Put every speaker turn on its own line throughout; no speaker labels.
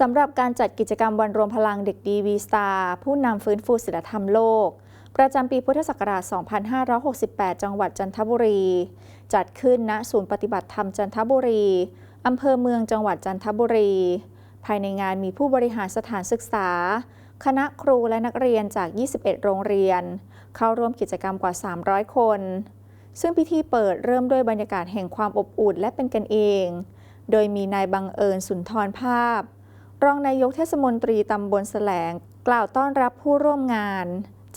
สำหรับการจัดกิจกรรมวันรวมพลังเด็กดีวีสตาร์ผู้นำฟื้นฟูศิลธรรมโลก ประจำปีพุทธศักราช 2568 จังหวัดจันทบุรี จัดขึ้นณศูนย์ปฏิบัติธรรมจันทบุรี อำเภอเมืองจังหวัดจันทบุรี ภายในงานมีผู้บริหารสถานศึกษา คณะครูและนักเรียนจาก 21 โรงเรียน เข้าร่วมกิจกรรมกว่า 300 คน ซึ่งพิธีเปิดเริ่มด้วยบรรยากาศแห่งความอบอุ่นและเป็นกันเอง โดยมีนายบังเอิญสุนทรภาพ รองนายกเทศมนตรีตำบลแสลง กล่าวต้อนรับผู้ร่วมงาน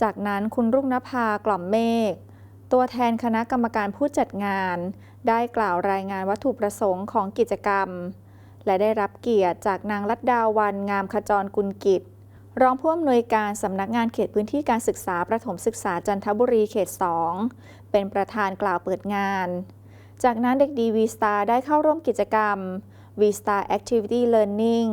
จากนั้นคุณรุ่งนภากล่อมเมฆตัวแทนคณะกรรมการผู้จัดงาน ได้กล่าวรายงานวัตถุประสงค์ของกิจกรรม และได้รับเกียรติจากนางลัดดาวันงามขจรกุลกิจ รองผู้อำนวยการสำนักงานเขตพื้นที่การศึกษาประถมศึกษาจันทบุรีเขต 2 เป็นประธานกล่าวเปิดงาน จากนั้นเด็กดีวีสตาได้เข้าร่วมกิจกรรม V Star Activity Learning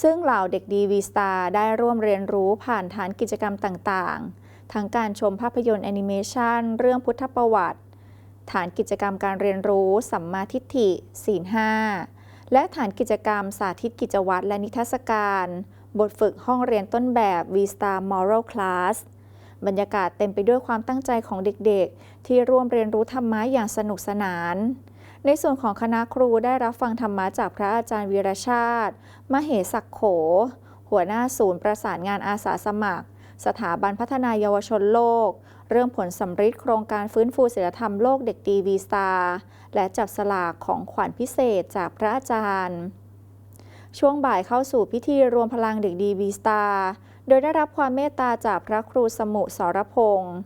ซึ่งเหล่าเด็กดีวีสตาร์ได้ร่วมเรียนรู้ผ่านฐานกิจกรรมต่างๆ ทั้งการชมภาพยนตร์แอนิเมชันเรื่องพุทธประวัติ ฐานกิจกรรมการเรียนรู้สัมมาทิฏฐิศีลห้าและฐานกิจกรรมสาธิตกิจวัตรและนิทรรศการ บทฝึกห้องเรียนต้นแบบ V Star Moral Class บรรยากาศเต็มไปด้วยความตั้งใจของเด็กๆ ที่ร่วมเรียนรู้ธรรมะอย่างสนุกสนาน ในส่วนของคณะครูได้รับฟังธรรมะจากพระอาจารย์วีรชาติ มเหศักโข หัวหน้าศูนย์ประสานงานอาสาสมัคร สถาบันพัฒนายาวชนโลก เรื่องผลสำฤทธิ์โครงการฟื้นฟูศิลธรรมโลกเด็กดีวีสตาและจับสลากของขวัญพิเศษจากพระอาจารย์ ช่วงบ่ายเข้าสู่พิธีรวมพลังเด็กดีวีสตาโดยได้รับความเมตตาจากพระครูสมุสรพงศ์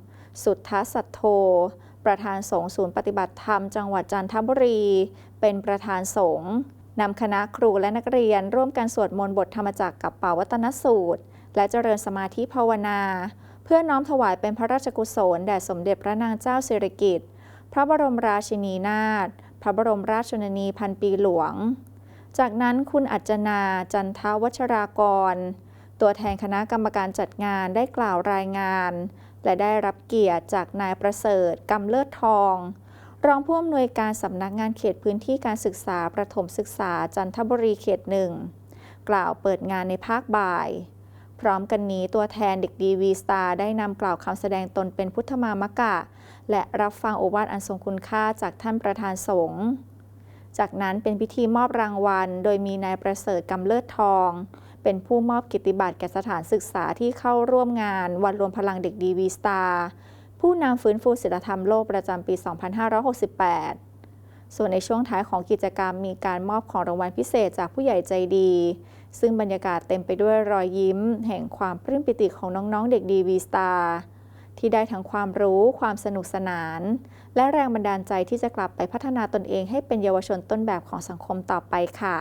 สุทธสัตโธ ประธานสงฆ์ศูนย์ปฏิบัติธรรมจังหวัดจันทบุรี เป็นประธานสงฆ์นำคณะครูและนักเรียนร่วมกันสวดมนต์บทธรรมจักรกับเป่าวัตนสูตร และเจริญสมาธิภาวนา เพื่อน้อมถวายเป็นพระราชกุศลแด่สมเด็จพระนางเจ้าสิริกิติ์พระบรมราชินีนาถพระบรมราชชนนีพันปีหลวง จากนั้นคุณอัจจนาจันทวัชรากร ตัวแทนคณะกรรมการจัดงานได้กล่าวรายงาน และได้รับเกียรติจากนายประเสริฐกำเลิศทอง รองผู้อำนวยการสำนักงานเขตพื้นที่การศึกษาประถมศึกษาจันทบุรีเขตหนึ่งกล่าวเปิดงานในภาคบ่าย พร้อมกันนี้ตัวแทนเด็กดีวีสตาร์ได้นำกล่าวคำแสดงตนเป็นพุทธมามกะ และรับฟังโอวาทอันทรงคุณค่าจากท่านประธานสงฆ์จากนั้นเป็นพิธีมอบรางวัล โดยมีนายประเสริฐกำเลิศทอง เป็นผู้มอบกิตติบัตรแก่สถานศึกษาที่เข้าร่วมงาน วันรวมพลังเด็กดีวีสตาร์ผู้นำฟื้นฟูศิลธรรมโลกประจำปี 2568 ส่วนในช่วงท้ายของกิจกรรมมีการมอบของรางวัลพิเศษจากผู้ใหญ่ใจดี ซึ่งบรรยากาศเต็มไปด้วยรอยยิ้ม แห่งความปลื้มปิติของน้องๆ เด็กดีวีสตาร์ที่ได้ทั้งความรู้ความสนุกสนาน และแรงบันดาลใจที่จะกลับไปพัฒนาตนเองให้เป็นเยาวชนต้นแบบของสังคมต่อไปค่ะ